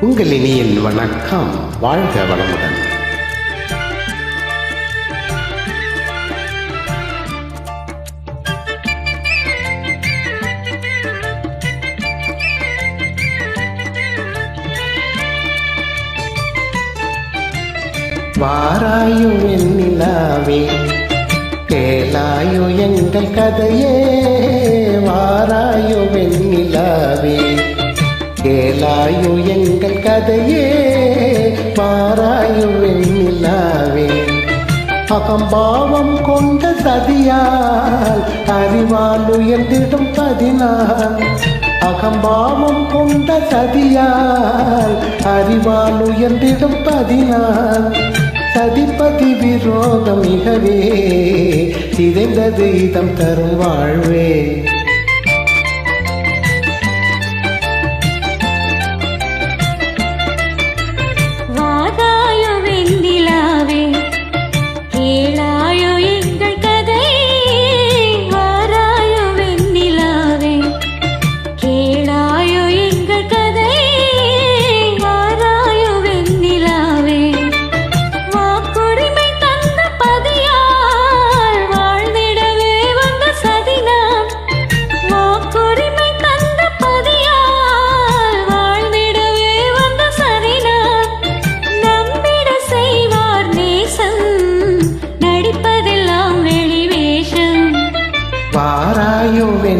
உங்கள் இனியின் வணக்கம். வாழ்க வளமுடன். வாராயோ நிலாவே கேளாயோ எங்கள் கதையே. கதையே பாராயும் வெண்ணிலாவே. அகம்பாவம் கொண்ட சதியால் அறிவால் உயர்ந்திடும் பதினான் அகம்பாவம் கொண்ட சதியால் அறிவால் உயர்ந்திடும் பதினான் சதிப்பதி விரோதம் மிகவே சிதைந்தது இதம் தரும் வாழ்வே.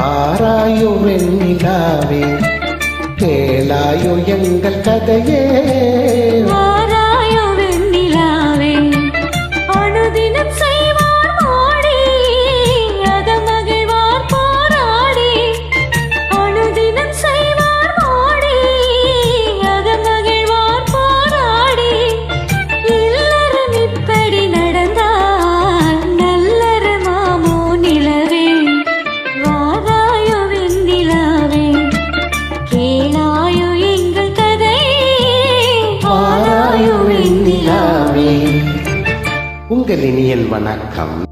பாராயோ வெண்ணிலாவே கேளாயோ எங்கள் கதையே. பாராயோ வணக்கம்.